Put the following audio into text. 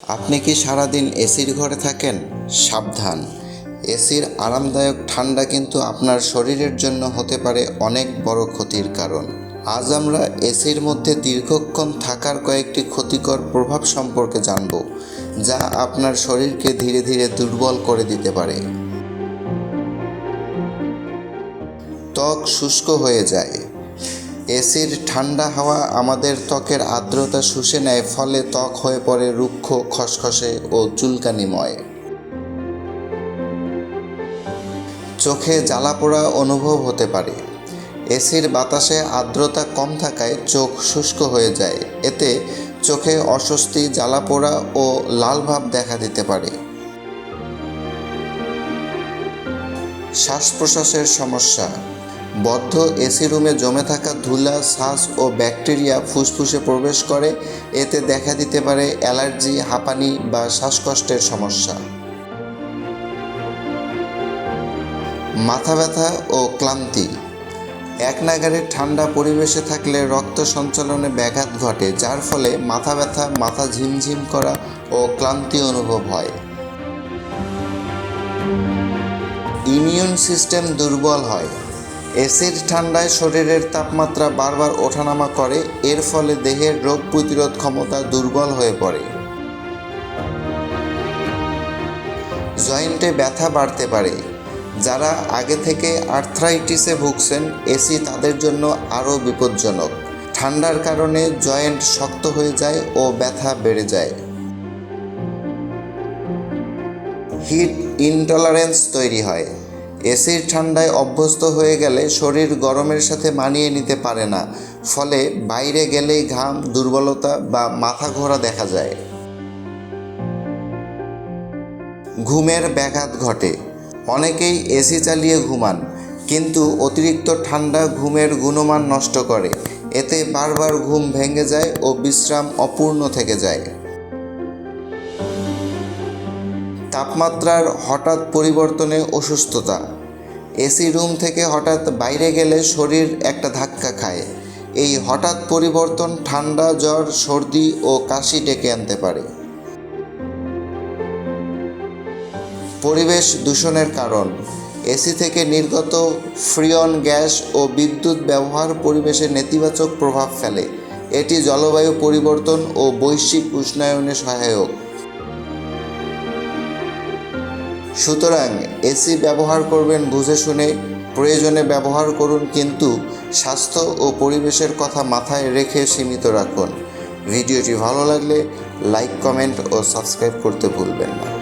আপনি কি সারাদিন এসির ঘরে থাকেন? সাবধান। এসির আরামদায়ক ঠান্ডা কিন্তু আপনার শরীরের জন্য হতে পারে অনেক বড় ক্ষতির কারণ। আজ আমরা এসির মধ্যে দীর্ঘক্ষণ থাকার কয়েকটি ক্ষতিকর প্রভাব সম্পর্কে জানব, যা আপনার শরীরকে ধীরে ধীরে দুর্বল করে দিতে পারে। ত্বক শুষ্ক হয়ে যায়। এসির ঠান্ডা হাওয়া আমাদের ত্বকের আর্দ্রতা শুষে নেয়, ফলে ত্বক হয়ে পড়ে রুক্ষ, খসখসে ও চুলকানিময়। চোখে জ্বালাপোড়া অনুভব হতে পারে। এসির বাতাসে আর্দ্রতা কম থাকায় চোখ শুষ্ক হয়ে যায়। এতে চোখে অস্বস্তি জ্বালাপোড়া ও লাল ভাব দেখা দিতে পারে। শ্বাস প্রশ্বাসের সমস্যা বদ্ধ এসি রুমে জমে থাকা ধুলা, শ্বাস ও ব্যাকটেরিয়া ফুসফুসে প্রবেশ করে। এতে দেখা দিতে পারে অ্যালার্জি, হাঁপানি বা শ্বাসকষ্টের সমস্যা। মাথা ব্যথা ও ক্লান্তি। এক নাগারে ঠান্ডা পরিবেশে থাকলে রক্ত সঞ্চালনে ব্যাঘাত ঘটে, যার ফলে মাথা ব্যথা, মাথা ঝিমঝিম করা ও ক্লান্তি অনুভব হয়। ইমিউন সিস্টেম দুর্বল হয়। এসির ঠান্ডায় শরীরের তাপমাত্রা বারবার ওঠানামা করে, এর ফলে দেহের রোগ প্রতিরোধ ক্ষমতা দুর্বল হয়ে পড়ে। জয়েন্টে ব্যথা বাড়তে পারে। যারা আগে থেকে আর্থ্রাইটিসে ভুগছেন, এসি তাদের জন্য আরও বিপজ্জনক। ঠান্ডার কারণে জয়েন্ট শক্ত হয়ে যায় ও ব্যথা বেড়ে যায়। হিট ইনটলারেন্স তৈরি হয়। এসির ঠান্ডায় অভ্যস্ত হয়ে গেলে শরীর গরমের সাথে মানিয়ে নিতে পারে না, ফলে বাইরে গেলেই ঘাম, দুর্বলতা বা মাথা ঘোরা দেখা যায়। ঘুমের ব্যাঘাত ঘটে। অনেকেই এসি চালিয়ে ঘুমান, কিন্তু অতিরিক্ত ঠান্ডা ঘুমের গুণমান নষ্ট করে। এতে বারবার ঘুম ভেঙে যায় ও বিশ্রাম অপূর্ণ থেকে যায়। তাপমাত্রার হঠাৎ পরিবর্তনে অসুস্থতা। এসি রুম থেকে হঠাৎ বাইরে গেলে শরীর একটা ধাক্কা খায়। এই হঠাৎ পরিবর্তন ঠান্ডা, জ্বর, সর্দি ও কাশি ডেকে আনতে পারে। পরিবেশ দূষণের কারণ। এসি থেকে নির্গত ফ্রিয়ন গ্যাস ও বিদ্যুৎ ব্যবহার পরিবেশে নেতিবাচক প্রভাব ফেলে। এটি জলবায়ু পরিবর্তন ও বৈশ্বিক উষ্ণায়নে সহায়ক। সুতরাং এসি ব্যবহার করবেন বুঝে শুনে, প্রয়োজনে ব্যবহার করুন কিন্তু স্বাস্থ্য ও পরিবেশের কথা মাথায় রেখে সীমিত রাখুন। ভিডিওটি ভালো লাগলে লাইক, কমেন্ট ও সাবস্ক্রাইব করতে ভুলবেন না।